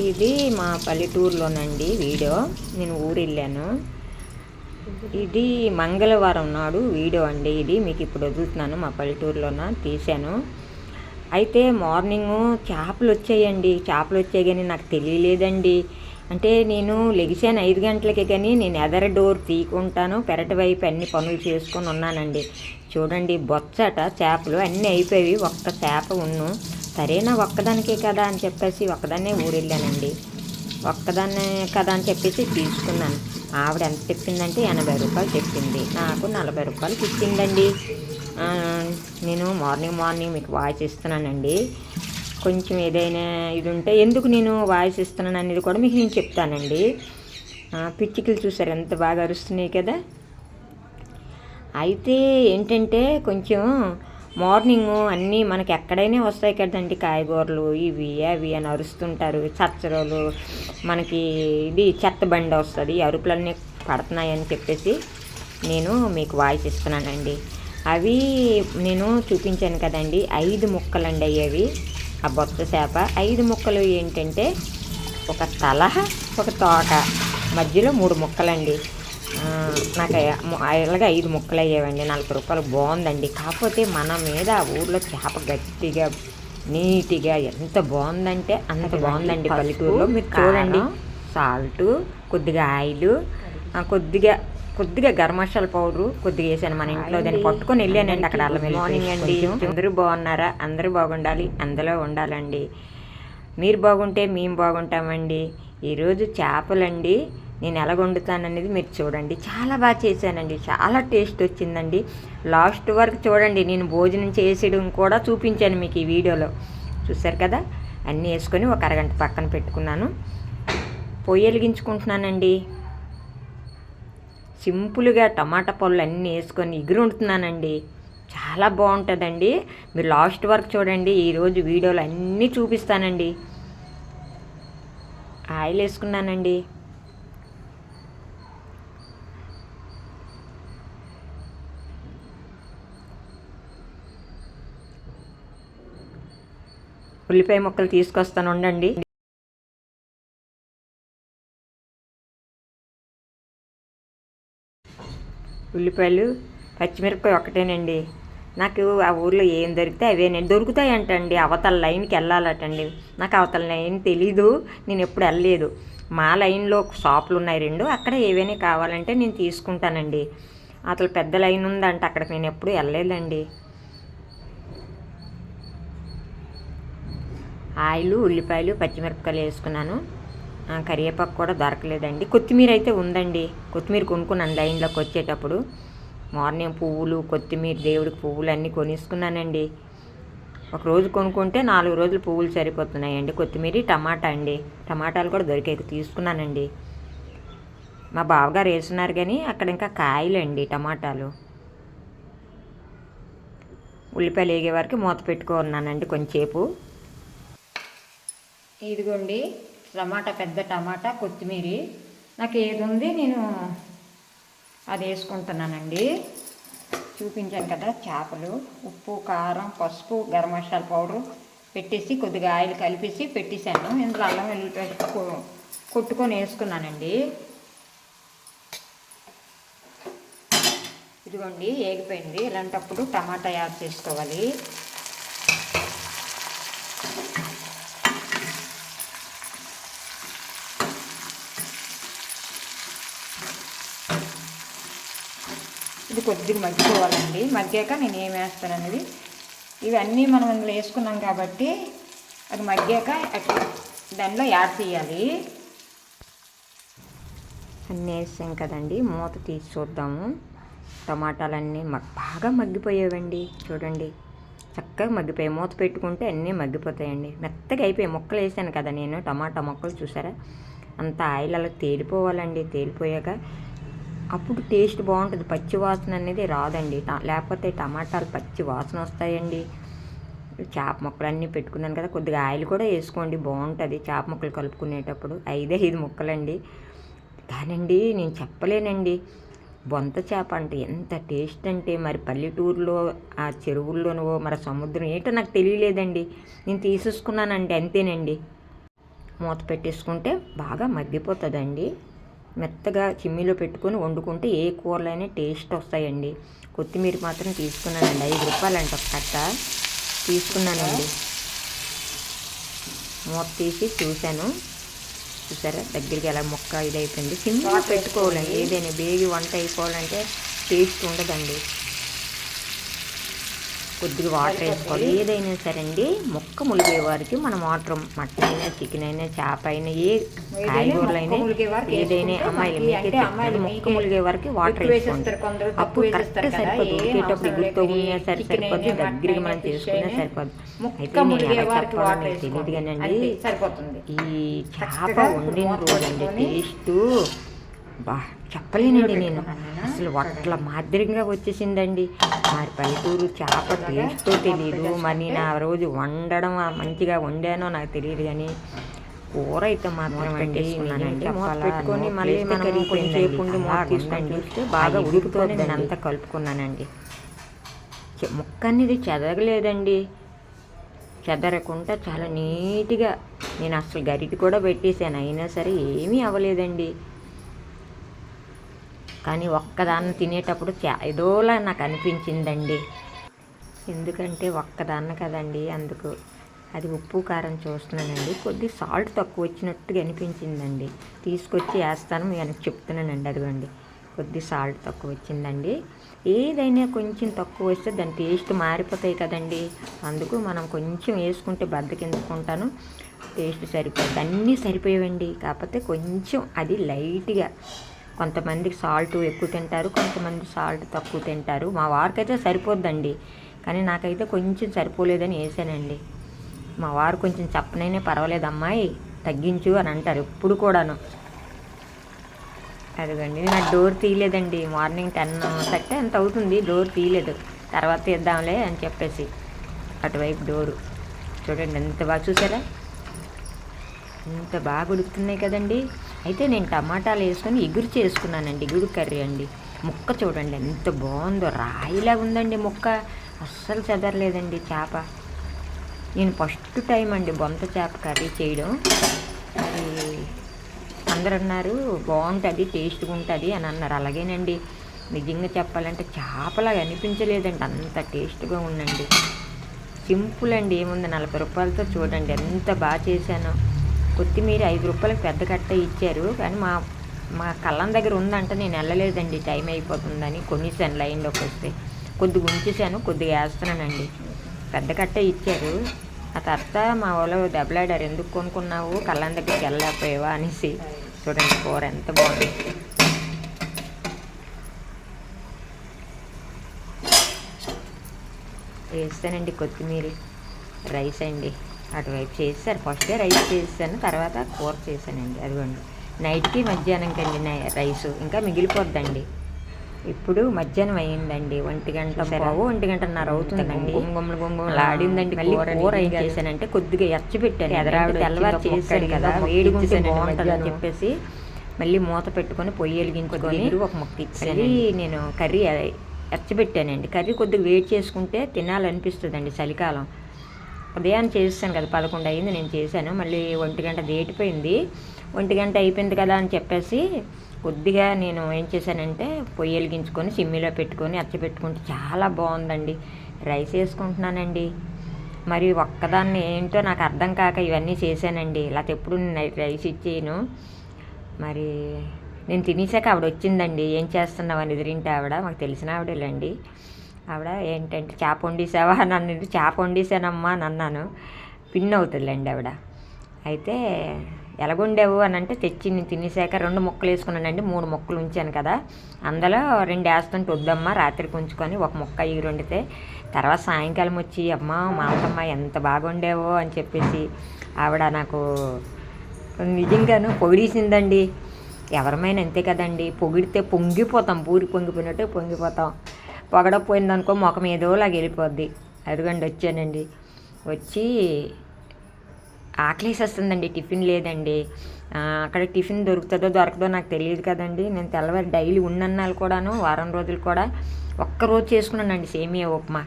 ఇది మా పల్లెటూరులోనండి వీడియో. నేను ఊరు వెళ్ళాను ఇది మంగళవారం నాడు వీడియో అండి ఇది. మీకు ఇప్పుడు వదులుతున్నాను మా పల్లెటూరులోన తీశాను. అయితే మార్నింగ్ చేపలు వచ్చాయండి. చేపలు వచ్చాయి కానీ నాకు తెలియలేదండి. అంటే నేను లెగిసాను ఐదు గంటలకి కానీ నేను ఎదర డోర్ తీకుంటాను పెరటి వైపు అన్ని పనులు చేసుకొని ఉన్నానండి. చూడండి బొచ్చట చేపలు అన్నీ అయిపోయి ఒక్క చేప ఉన్ను. సరేనా ఒక్కదానికే కదా అని చెప్పేసి ఒక్కదాన్నే ఊరెళ్ళానండి. ఒక్కదాన్నే కదా అని చెప్పేసి తీసుకున్నాను. ఆవిడ ఎంత చెప్పిందంటే ఎనభై రూపాయలు చెప్పింది. నాకు నలభై రూపాయలకి ఇచ్చిందండి. నేను మార్నింగ్ మార్నింగ్ మీకు వాయిస్ ఇస్తున్నానండి. కొంచెం ఏదైనా ఇది ఉంటే ఎందుకు నేను వాయిస్ ఇస్తున్నాను అనేది కూడా మీకు నేను చెప్తానండి. పిచ్చికలు చూసారు ఎంత బాగా అరుస్తున్నాయి కదా. అయితే ఏంటంటే కొంచెం మార్నింగ్ అన్నీ మనకి ఎక్కడైనా వస్తాయి కదండి కాయగూరలు ఇవి అవి అని అరుస్తుంటారు. చచ్చరలు మనకి ఇది చెత్త బండి వస్తుంది. ఈ అరుపులన్నీ పడుతున్నాయని చెప్పేసి నేను మీకు వాయిస్ ఇస్తున్నానండి. అవి నేను చూపించాను కదండి. ఐదు ముక్కలండి అయ్యేవి. ఆ బొత్త చేప. ఐదు ముక్కలు ఏంటంటే ఒక తల ఒక తోక మధ్యలో మూడు ముక్కలండి. నాకు అలాగే ఐదు ముక్కలు అయ్యేవండి నలభై రూపాయలు బాగుందండి. కాకపోతే మన మీద ఆ ఊర్లో చేప గట్టిగా నీట్గా ఎంత బాగుందంటే అంత బాగుందండి పల్లెటూరులో. మీరు చూడండి సాల్ట్ కొద్దిగా ఆయిల్ కొద్దిగా కొద్దిగా గరం మసాలా పౌడర్ కొద్దిగా వేసాను మన ఇంట్లో. దాన్ని పట్టుకొని వెళ్ళానండి అక్కడ అల్లం మార్నింగ్ అండి. అందరూ బాగున్నారా? అందరూ బాగుండాలి అందులో ఉండాలండి. మీరు బాగుంటే మేము బాగుంటామండి. ఈరోజు చేపలండి నేను ఎలా వండుతాననేది మీరు చూడండి. చాలా బాగా చేశానండి. చాలా టేస్ట్ వచ్చిందండి. లాస్ట్ వరకు చూడండి. నేను భోజనం చేసేయడం కూడా చూపించాను మీకు ఈ వీడియోలో. చూసారు కదా? అన్నీ వేసుకొని ఒక అరగంట పక్కన పెట్టుకున్నాను. పొయ్యి వెలిగించుకుంటున్నానండి. సింపుల్గా టమాటా పళ్ళు అన్నీ వేసుకొని ఎగురు చాలా బాగుంటుందండి. మీరు లాస్ట్ వరకు చూడండి. ఈరోజు వీడియోలు అన్నీ చూపిస్తానండి. ఆయిల్ వేసుకున్నానండి. ఉల్లిపాయ ముక్కలు తీసుకొస్తాను ఉండండి. ఉల్లిపాయలు పచ్చిమిరపకాయ ఒకటేనండి. నాకు ఆ ఊర్లో ఏం దొరికితే అవేనండి దొరుకుతాయంటండి. అవతల లైన్కి వెళ్ళాలటండి. నాకు అవతల లైన్ తెలీదు నేను ఎప్పుడు వెళ్ళలేదు. మా లైన్లో షాపులు ఉన్నాయి రెండు అక్కడ ఏవైనా కావాలంటే నేను తీసుకుంటానండి. అతను పెద్ద లైన్ ఉందంట అక్కడికి నేను ఎప్పుడు వెళ్ళలేదండి. ఆయిల్ ఉల్లిపాయలు పచ్చిమిరపకాయలు వేసుకున్నాను. కరివేపాకు కూడా దొరకలేదండి. కొత్తిమీర అయితే ఉందండి. కొత్తిమీర కొనుక్కున్నాను లైన్లోకి వచ్చేటప్పుడు. మార్నింగ్ పువ్వులు కొత్తిమీర దేవుడికి పువ్వులు అన్నీ కొనేసుకున్నానండి. ఒక రోజు కొనుక్కుంటే నాలుగు రోజులు పువ్వులు సరిపోతున్నాయండి. కొత్తిమీర టమాటా అండి. టమాటాలు కూడా దొరికాయి. తీసుకున్నానండి. మా బావగారు వేస్తున్నారు కానీ అక్కడ ఇంకా కాయలండి టమాటాలు. ఉల్లిపాయలు వేగే వరకు మూత పెట్టుకున్నానండి కొంచెంసేపు. ఇదిగోండి టమాటా పెద్ద టమాటా కొత్తిమీర. నాకు ఏది ఉంది నేను అది వేసుకుంటున్నానండి. చూపించాను కదా చేపలు ఉప్పు కారం పసుపు గరం మసాలా పౌడరు పెట్టేసి కొద్దిగా ఆయిల్ కలిపేసి పెట్టేశాను. ఇందులో అల్లం వెల్లుల్లి కొట్టుకొని వేసుకున్నానండి. ఇదిగోండి ఏగిపోయింది. ఇలాంటప్పుడు టమాటా యాడ్ చేసుకోవాలి. కొద్దిగా మగ్గిపోవాలండి. మగ్గాక నేను ఏం వేస్తాను అనేది ఇవన్నీ మనం అందులో వేసుకున్నాం కాబట్టి అది మగ్గాక అట్లా దానిలో యాడ్ చేయాలి. అన్నీ వేసాం కదండి. మూత తీసి చూద్దాము. టమాటాలన్నీ మగ్ బాగా మగ్గిపోయేవండి. చూడండి. చక్కగా మగ్గిపోయాయి. మూత పెట్టుకుంటే అన్నీ మగ్గిపోతాయండి. మెత్తగా అయిపోయాయి. ముక్కలు వేసాను కదా నేను. టమాటా ముక్కలు చూసారా? అంత ఆయిల్ అలా తేలిపోవాలండి. తేలిపోయాక అప్పుడు టేస్ట్ బాగుంటుంది. పచ్చి వాసన అనేది రాదండి. ట- లేకపోతే టమాటాలు పచ్చి వాసన వస్తాయండి. చేప ముక్కలు అన్నీ పెట్టుకున్నాను కదా కొద్దిగా ఆయిల్ కూడా వేసుకోండి బాగుంటుంది. చేప ముక్కలు కలుపుకునేటప్పుడు ఐదే ఐదు ముక్కలండి. కానండి నేను చెప్పలేనండి. బొంత చేప అంటే ఎంత టేస్ట్ అంటే మరి పల్లెటూరులో ఆ చెరువుల్లోనో మరి సముద్రం ఏంటో నాకు తెలియలేదండి. నేను తీసేసుకున్నానండి అంతేనండి. మూత పెట్టేసుకుంటే బాగా మగ్గిపోతుందండి. మెత్తగా చిమ్మిలో పెట్టుకొని వండుకుంటే ఏ కూరలైనా టేస్ట్ వస్తాయండి. కొత్తిమీర మాత్రం తీసుకున్నానండి. ఐదు రూపాయలంట ఒక కట్ట. తీసుకున్నానండి. మూత తీసి చూశాను. చూసారా? దగ్గరికి ఎలా మొక్క ఇది అయిపోయింది సింపుల్ పెట్టుకోవాలండి. ఏదైనా బేగి వంట అయిపోవాలంటే టేస్ట్ ఉండదండి. కొద్దిగా వాటర్ వేసుకోవాలి. ఏదైనా సరే అండి మొక్క ములిగే వారికి మనం వాటర్ మటన్ అయినా చికెన్ అయినా చేప అయినా ఏ కాయగూరలు అయినా ఏదైనా అమ్మాయిలు మొక్క ములిగే వరకు వాటర్ వేసుకోండి. అప్పుడు కరెక్ట్ సరిపోదు. ఉడికేటప్పుడు ఎగురుతూ ఉన్నా సరే సరిపోద్ది. దగ్గరికి మనం చేసుకున్నా సరిపోద్ది. అయితే నేను ఎలా తెలియదు కానండి ఈ చేప వండిన రోజండి టేస్ట్. బా చెప్పలేనండి నేను. అసలు వట్ల మాదిరిగా వచ్చేసిందండి. మరి పల్లెటూరు చేప టేస్టో తెలియదు మరి నేను ఆ రోజు వండడం మంచిగా వండానో నాకు తెలియదు కానీ కూర అయితే మాత్రం అండి పెట్టుకొని మళ్ళీ మనం కొంచెంసేపు ఉండి మూత తీసుకొని చూస్తే బాగా ఉడుకుతుంది. నేను అంతా కలుపుకున్నానండి. ముక్క అనేది చెదగలేదండి చెదరకుండా చాలా నీట్గా నేను అసలు గరిటి కూడా పెట్టేశాను. అయినా సరే ఏమీ అవ్వలేదండి. కానీ ఒక్కదాన్ని తినేటప్పుడు చా ఏదోలా నాకు అనిపించిందండి. ఎందుకంటే ఒక్కదాన్న కదండి అందుకు. అది ఉప్పు కారం చూస్తున్నానండి. కొద్ది సాల్ట్ తక్కువ వచ్చినట్టుగా అనిపించిందండి. తీసుకొచ్చి వేస్తాను మీకు చెప్తున్నానండి అదిగోండి. కొద్ది సాల్ట్ తక్కువ వచ్చిందండి. ఏదైనా కొంచెం తక్కువ వస్తే దాని టేస్ట్ మారిపోతాయి కదండి. అందుకు మనం కొంచెం వేసుకుంటే బద్దకించుకుంటాను. టేస్ట్ సరిపోతుంది అన్నీ సరిపోయేవండి. కాకపోతే కొంచెం అది లైట్గా కొంతమందికి సాల్ట్ ఎక్కువ తింటారు కొంతమంది సాల్ట్ తక్కువ తింటారు. మా వారికైతే సరిపోద్దండి. కానీ నాకైతే కొంచెం సరిపోలేదని వేసానండి మా వారు కొంచెం చెప్పనైనా పర్వాలేదు అమ్మాయి తగ్గించు అని అంటారు ఎప్పుడు కూడాను. అదిగండి నా డోర్ తీయలేదండి. మార్నింగ్ టెన్ థర్టీ ఎంత అవుతుంది డోర్ తీయలేదు. తర్వాత ఇద్దాంలే అని చెప్పేసి అటువైపు డోరు. చూడండి ఎంత బాగా చూసారా? ఇంత బాగా ఉడుకుతున్నాయి కదండి. అయితే నేను టమాటాలు వేసుకొని ఎగురు చేసుకున్నానండి ఎగురు కర్రీ అండి. ముక్క చూడండి ఎంత బాగుందో రాయిలా ఉందండి ముక్క. అస్సలు చెదరలేదండి చేప. నేను ఫస్ట్ టైం అండి బొంత చేప కర్రీ చేయడం. అది అందరు అన్నారు బాగుంటుంది టేస్ట్గా ఉంటుంది అని అన్నారు. అలాగేనండి. నిజంగా చెప్పాలంటే చేపలాగా అనిపించలేదండి అంత టేస్ట్గా ఉందండి. సింపుల్ అండి ఏముంది నలభై రూపాయలతో చూడండి ఎంత బాగా చేశానో. కొత్తిమీర ఐదు రూపాయలకు పెద్ద కట్ట ఇచ్చారు. కానీ మా మా కళ్ళం దగ్గర ఉందంటే నేను వెళ్ళలేదండి. టైం అయిపోతుందని కొనిసాను లైన్లోకి వస్తే. కొద్దిగా ఉంచేసాను కొద్దిగా వేస్తున్నానండి. పెద్ద కట్ట ఇచ్చారు. ఆ తర్వాత మా వాళ్ళు దెబ్బలాడారు ఎందుకు కొనుక్కున్నావు? కళ్ళం దగ్గరికి వెళ్ళలేకపోయావా? అనేసి. చూడండి కూర ఎంత బాగుంది. వేస్తానండి కొత్తిమీర. రైస్ అండి. అటువైపు చేస్తారు ఫస్టే రైస్ చేస్తాను తర్వాత కూర చేశానండి. అదిగోండి. నైట్కి మధ్యాహ్నం కండి రైస్ ఇంకా మిగిలిపోద్దండి. ఇప్పుడు మధ్యాహ్నం అయ్యిందండి. ఒంటి గంట పావు ఒంటి గంటన్నర అవుతుందండి. గుమ్మలు గుమ్మలు ఆడిందండి మళ్ళీ కూర ఏం చేశానంటే కొద్దిగా ఎర్చి పెట్టాను ఎదరావిడ తెల్లవారు చేశాడు కదా వేడిగా ఉంటే బాగుంటుంది అని చెప్పేసి మళ్ళీ మూత పెట్టుకొని పొయ్యి వెలిగించుకొని ఒక ముక్క ఇచ్చి నేను కర్రీ ఎర్చబెట్టానండి కర్రీ కొద్దిగా వేడి చేసుకుంటే తినాలనిపిస్తుందండి చలికాలం. ఉదయాన్ని చేస్తాను కదా పదకొండు అయింది నేను చేశాను. మళ్ళీ ఒంటి గంట దేటిపోయింది ఒంటి గంట అయిపోయింది కదా అని చెప్పేసి కొద్దిగా నేను ఏం చేశానంటే పొయ్యి వెలిగించుకొని సిమ్మిలో పెట్టుకొని అచ్చపెట్టుకుంటే చాలా బాగుందండి. రైస్ వేసుకుంటున్నానండి. మరి ఒక్కదాన్ని ఏంటో నాకు అర్థం కాక ఇవన్నీ చేశానండి. ఇలా ఎప్పుడు నేను రైస్ ఇచ్చేయను. మరి నేను తినేసాక ఆవిడ వచ్చిందండి. ఏం చేస్తున్నావు అని ఎదిరింటే ఆవిడ? మాకు తెలిసిన ఆవిడేలండి. ఆవిడ ఏంటంటే చేప వండేసావా? నన్ను చేప వండేసానమ్మా అని అన్నాను. పిన్ అవుతుందిలేండి ఆవిడ. అయితే ఎలాగుండేవు? అని అంటే తెచ్చి నేను తినేసాక రెండు ముక్కలు వేసుకున్నానండి. మూడు ముక్కలు ఉంచాను కదా. అందులో రెండు వేస్తుంటే వద్దమ్మా రాత్రికి ఉంచుకొని ఒక ముక్క ఈ వండితే తర్వాత సాయంకాలం వచ్చి అమ్మ మామతమ్మ ఎంత బాగుండేవో అని చెప్పేసి ఆవిడ నాకు నిజంగాను పొగిడేసిందండి. ఎవరమైనా అంతే కదండి. పొగిడితే పొంగిపోతాం. పూరి పొంగిపోయినట్టు పొంగిపోతాం. పొగడపోయిందనుకో ముఖం ఏదోలాగా వెళ్ళిపోద్ది. అదిగండి వచ్చానండి. వచ్చి ఆకలేసేస్తుందండి టిఫిన్ లేదండి. అక్కడ టిఫిన్ దొరుకుతుందో దొరకదో నాకు తెలియదు కదండి. నేను తెల్లవారు డైలీ ఉన్నన్నాళ్ళు కూడాను వారం రోజులు కూడా ఒక్క రోజు చేసుకున్నానండి సేమియా ఉప్మా.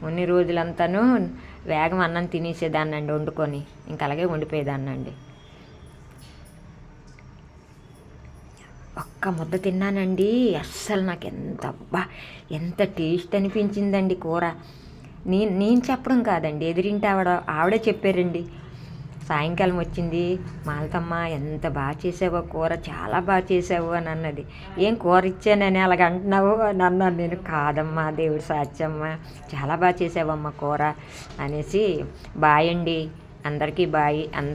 కొన్ని రోజులంతాను వేగం అన్నం తినేసేదాన్నండి వండుకొని. ఇంక అలాగే వండిపోయేదాన్నండి. ఒక్క ముద్ద తిన్నానండి. అస్సలు నాకు ఎంత అబ్బా ఎంత టేస్ట్ అనిపించిందండి కూర. నేను నేను చెప్పడం కాదండి ఎదిరింటి ఆవిడ ఆవిడే చెప్పారండి. సాయంకాలం వచ్చింది మాలతమ్మ ఎంత బాగా చేసావో కూర చాలా బాగా చేసావు అని అన్నది. ఏం కూర ఇచ్చానని అలాగ అంటున్నావు? అని అన్నాను నేను. కాదమ్మా దేవుడు సాత్యమ్మ చాలా బాగా చేసావమ్మ కూర అనేసి బాయండి అందరికీ బాయ్ అందరు